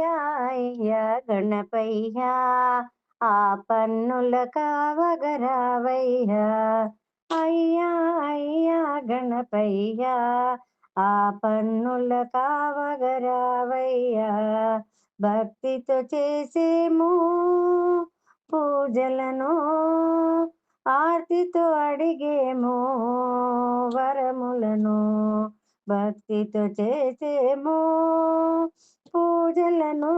అయ్యా గణపయ్యా ఆ పన్నుల కావగరావయ్యా. అయ్యా అయ్యా గణపయ్యా ఆ పన్నుల కావగరావయ్యా. భక్తితో చేసేము పూజలను ఆర్తితో అడిగేము వరములను. భక్తితో చేసేమో పూజలను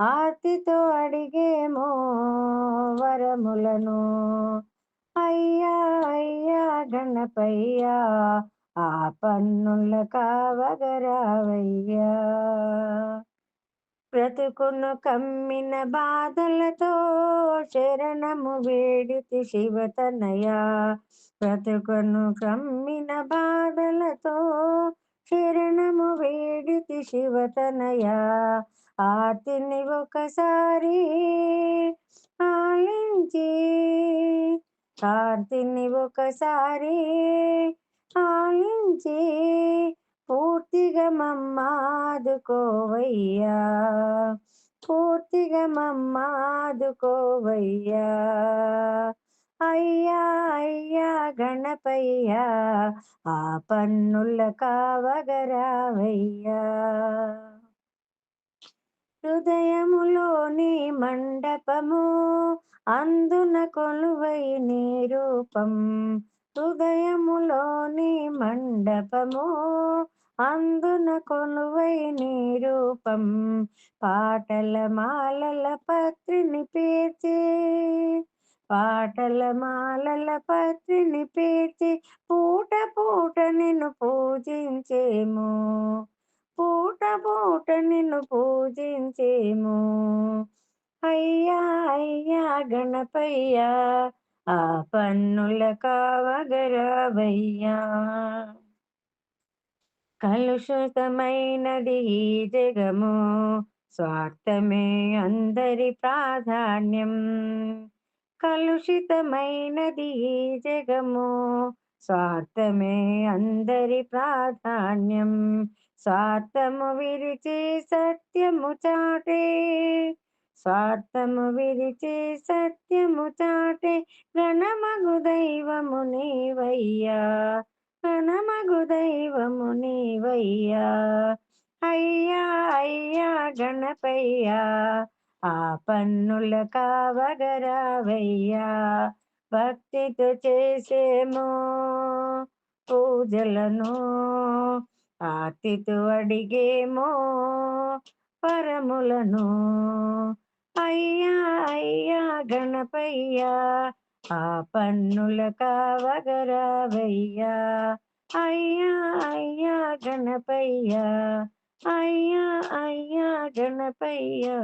ఆర్తితో అడిగేమో వరములను. అయ్యా అయ్యా గణపయ్యా ఆ పన్నుల కావగరావయ్యా. బ్రతుకును కమ్మిన బాధలతో శరణము వేడితి శివతనయా. బ్రతుకును కమ్మిన బాధలతో శరణము వేడితి శివతనయా. ఆర్తిని ఒకసారి ఆలించి ఆర్తిని ఒకసారి ఆలించి పూర్తిగా మమ్మాదుకోవయ్యా. పూర్తిగా మమ్మాదుకోవయ్యా. గణపయ్యా ఆ పన్నుల కావగరావయ్యా. హృదయములోని మండపము అందున కొలువై నీ రూపం. హృదయములోని మండపము అందున కొలువై నీ రూపం. పాటల మాలల పత్రిని పేర్చి పాటల మాలల పత్రిని పేర్చి పూట పూట నిన్ను పూజించేము. పూట పూట నిన్ను పూజించేము. అయ్యా అయ్యా గణపయ్యా ఆ పన్నుల కావగరవయ్యా. కలుషితమైనది ఈ జగము స్వార్థమే అందరి ప్రాధాన్యం. కలుషితమైనది ఈ జగము. స్వార్థమే అందరి ప్రాధాన్యం. స్వార్థము విరిచి సత్యము చాటే. స్వార్థము విరిచి సత్యము చాటే. గణమగు దైవము నీవయ్యా. గణమగు దైవము నీవయ్యా. అయ్యా అయ్యా గణపయ్యా. ఆ పన్నుల కావగరావయ్యా భక్తితో చేసేమో పూజలను ఆతితో అడిగేమో పరములను అయ్యా అయ్యా గణపయ్యా ఆ పన్నుల కావగరావయ్యా అయ్యా అయ్యా గణపయ్యా అయ్యా అయ్యా గణపయ్యా